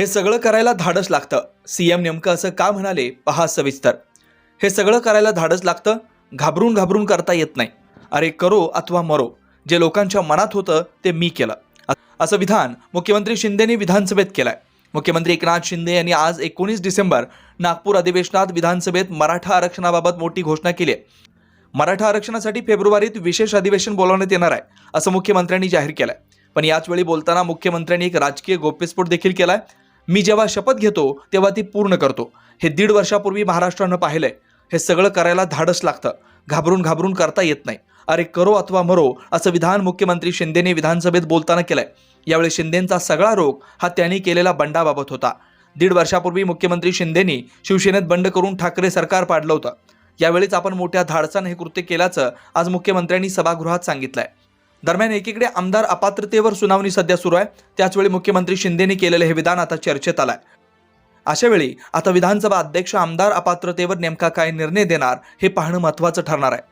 हे सगळं करायला धाडस लागतं. सीएम नेमकं असं का म्हणाले? पहा सविस्तर. हे सगळं करायला धाडस लागतं घाबरून घाबरून करता येत नाही. अरे करो अथवा मरो. जे लोकांच्या मनात होतं ते मी केलं. असं विधान मुख्यमंत्री शिंदेनी विधानसभेत केलंय. मुख्यमंत्री एकनाथ शिंदे यांनी आज एकोणीस डिसेंबर नागपूर अधिवेशनात विधानसभेत मराठा आरक्षणाबाबत मोठी घोषणा केली आहे. मराठा आरक्षणासाठी फेब्रुवारीत विशेष अधिवेशन बोलावण्यात येणार आहे असं मुख्यमंत्र्यांनी जाहीर केलंय. पण याच वेळी बोलताना मुख्यमंत्र्यांनी एक राजकीय गोप्यस्फोट देखील केला आहे मी जेव्हा शपथ घेतो तेव्हा ती पूर्ण करतो. हे दीड वर्षापूर्वी महाराष्ट्रानं पाहिलंय. हे सगळं करायला धाडस लागतं. घाबरून घाबरून करता येत नाही. अरे करो अथवा मरो असं विधान मुख्यमंत्री शिंदेने विधानसभेत बोलताना केलंय. यावेळी शिंदेंचा सगळा रोग हा त्यांनी केलेला बंडाबाबत होता. दीड वर्षापूर्वी मुख्यमंत्री शिंदेनी शिवसेनेत बंड करून ठाकरे सरकार पाडलं होतं. यावेळीच आपण मोठ्या धाडसानं हे कृत्य केल्याचं आज मुख्यमंत्र्यांनी सभागृहात सांगितलंय. दरम्यान एकीकडे आमदार अपात्रतेवर सुनावणी सध्या सुरू आहे. त्याचवेळी मुख्यमंत्री शिंदेनी केलेलं हे विधान आता चर्चेत आलंय. अशा वेळी आता विधानसभा अध्यक्ष आमदार अपात्रतेवर नेमका काय निर्णय देणार हे पाहणं महत्त्वाचं ठरणार आहे.